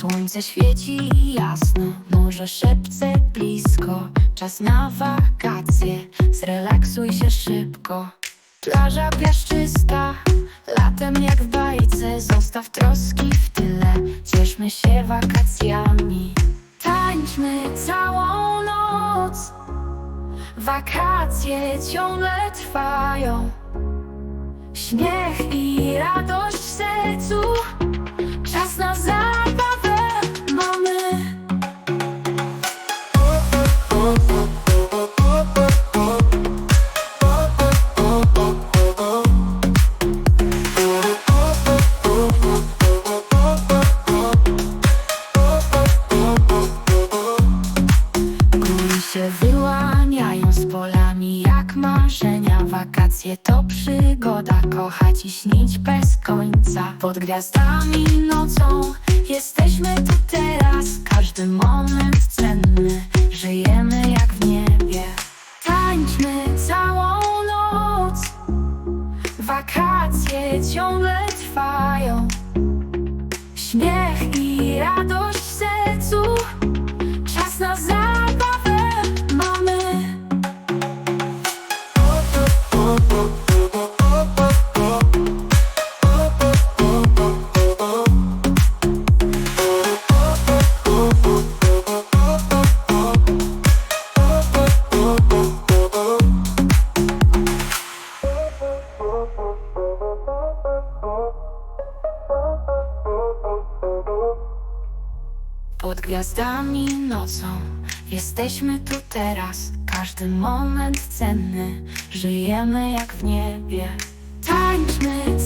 Słońce świeci jasno, morze szepce blisko. Czas na wakacje, zrelaksuj się szybko. Plaża piaszczysta, latem jak w bajce. Zostaw troski w tyle, cieszmy się wakacjami. Tańczmy całą noc. Wakacje ciągle trwają. Śmiech i radość jak marzenia Wakacje to przygoda, kochać i śnić bez końca. Pod gwiazdami nocą jesteśmy tu teraz. Każdy moment cenny, żyjemy jak w niebie. Tańczmy całą noc. Wakacje ciągle trwają Pod gwiazdami nocą Jesteśmy tu teraz. Każdy moment cenny. Żyjemy jak w niebie. Tańczmy